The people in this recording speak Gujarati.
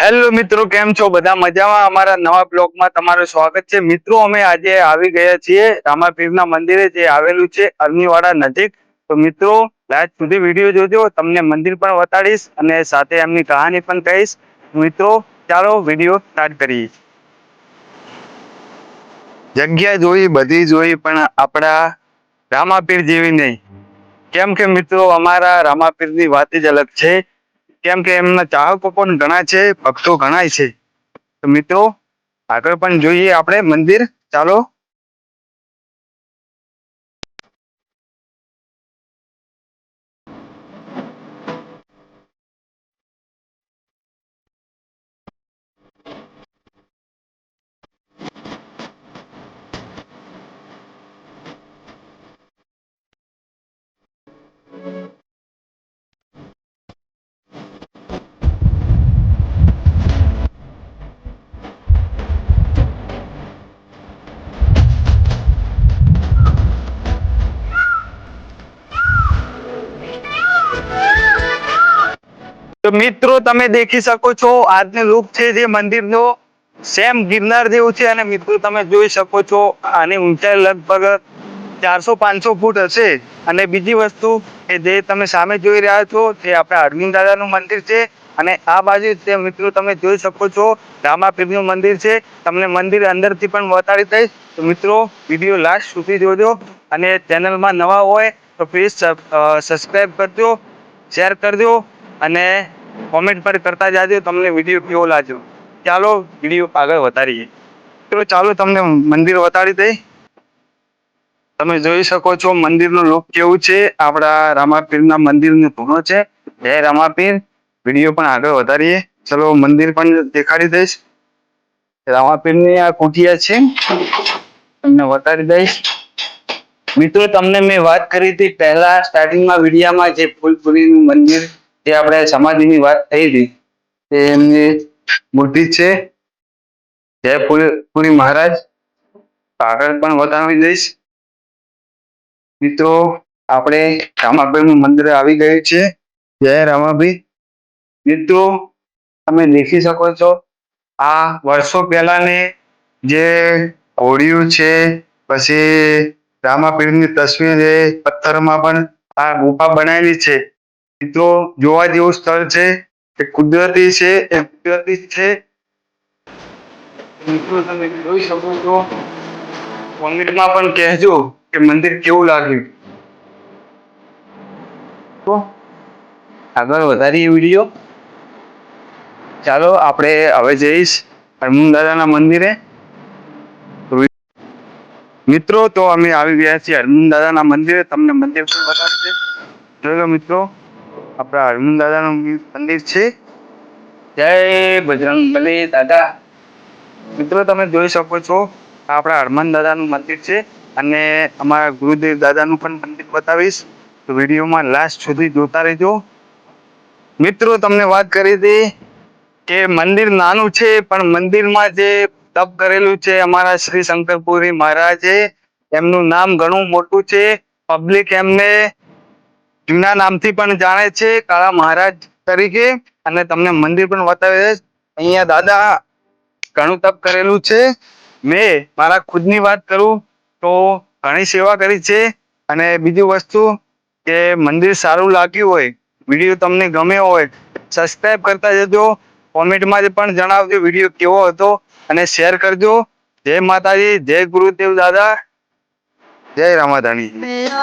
હેલો મિત્રો, કેમ છો? બધા મજામાં? અમારા નવા બ્લોગમાં તમારું સ્વાગત છે. મિત્રો, અમે આજે આવી ગયા છીએ રામાપીરના મંદિરે, જે આવેલું છે અરણીવાડા નજીક. તો મિત્રો લાસ્ટ સુધી વીડિયો જોજો. તમને મંદિર પણ બતાડીશ અને સાથે એમની કહાની પણ કહીશ. મિત્રો, ચાલો વીડિયો સ્ટાર્ટ કરીએ. જગ્યા જોઈ, બધી જોઈ, પણ આપણા રામાપીર જેવી નહીં. કેમ કે મિત્રો, અમારા રામાપીરની વાત જ અલગ છે. કેમ કે એમના ચાહકો પણ ઘણા છે, ભક્તો ઘણા છે. તો મિત્રો, આગળ પણ જોઈએ આપણે મંદિર. ચાલો. તો મિત્રો, તમે દેખી શકો છો આજનો રૂપ છે જે મંદિરનો સેમ ગિરનાર જેવું છે અને મિત્રો, તમે જોઈ શકો છો આની ઊંચાઈ લગભગ ચારસો પાંચસો ફૂટ હશે. અને બીજી વસ્તુ કે જે તમે સામે જોઈ રહ્યા છો, તે આપણા અરવિંદ દાદાનું મંદિર છે. અને આ બાજુ તે મિત્રો, તમે જોઈ શકો છો રામાપીરનું મંદિર છે. તમને મંદિર અંદરથી પણ બતાડી દઈશ. તો મિત્રો, વીડિયો લાસ્ટ સુધી જોજો. અને ચેનલમાં નવા હોય તો પ્લીઝ સબસ્ક્રાઈબ કરજો, શેર કરજો. અને કોમેન્ટ પર કરતા જાજો, તમને વીડિયો કેવો લાગ્યો? ચાલો વીડિયો આગળ વધારીએ. તો ચાલો, તમને મંદિર બતાડી દઈ. તમે જોઈ શકો છો, મંદિરનું લુક કેવું છે. આપણા રામાપીરના મંદિરનો ધૂણો છે. જય રામાપીર. વીડિયો પણ આગળ વધારીએ. ચલો, મંદિર પણ દેખાડી દઈશ. રામાપીરની આ કુટિયા છે. તમને બતાડી દઈશ. મિત્રો, તમને મેં વાત કરી હતી પહેલા સ્ટાર્ટિંગમાં વિડીયામાં જે ફૂલપુરીનું મંદિર જે આપણે સમાધિની વાત થઈ હતી, તે એમની મૂર્તિ છે. જય પુરી મહારાજ. આગળ પણ બતાવી દઈશ. મિત્રો, આપણે રામાભાઈનું મંદિર આવી ગયું છે. જય રામાભાઈ મિત્રો, તમે દેખી શકો છો, આ વર્ષો પહેલાની જે હોડિયું છે, પછી રામાપીરની તસવીર છે પથ્થરમાં પણ આ ગુફા બનાવેલી છે. મિત્રો, જોવા જેવું સ્થળ છે એ કુદરતી છે, એ કુદરતી છે. મિત્રો, તમે જોઈ શકો છો કોમેન્ટમાં પણ કહેજો કે મંદિર કેવું લાગ્યું. તો આગળ વધારીએ વીડિયો. ચાલો, આપણે હવે જઈશ હરમુન દાદાના મંદિરે. મિત્રો, તો અમે આવી ગયા છીએ હરમુન દાદાના મંદિરે. તમને મંદિર બતાવશે. લો મિત્રો. આપણા અરવિંદ દાદાનું મંદિર છે. જય બજરંગ બલી દાદા. મિત્રો, તમે જોઈ શકો છો આપણા હનુમાન દાદાનું મંદિર છે અને અમારા ગુરુદેવ દાદાનું પણ મંદિર બતાવીશ. તો વિડીયોમાં લાસ્ટ સુધી જોતા રહેજો. મિત્રો, તમને વાત કરી હતી કે મંદિર નાનું છે, પણ મંદિરમાં જે તપ કરેલું છે, અમારા શ્રી શંકરપુરી મહારાજે, એમનું નામ ઘણું મોટું છે. પબ્લિક એમને જૂના નામથી પણ જાણે છે, કાળા મહારાજ તરીકે. અને તમને મંદિર પણ બતાવી દઈશ. અહીંયા દાદા ઘણું તપ કરેલું છે. મેં મારા ખુદની વાત કરું તો ઘણી સેવા કરી છે. અને બીજી વસ્તુ કે મંદિર સારું લાગ્યું હોય, વીડિયો તમને ગમ્યો હોય સબસ્ક્રાઈબ કરતા જજો. કોમેન્ટમાં પણ જણાવજો વીડિયો કેવો હતો અને શેર કરજો. જય માતાજી, જય ગુરુદેવ દાદા, જય રામાધાણી.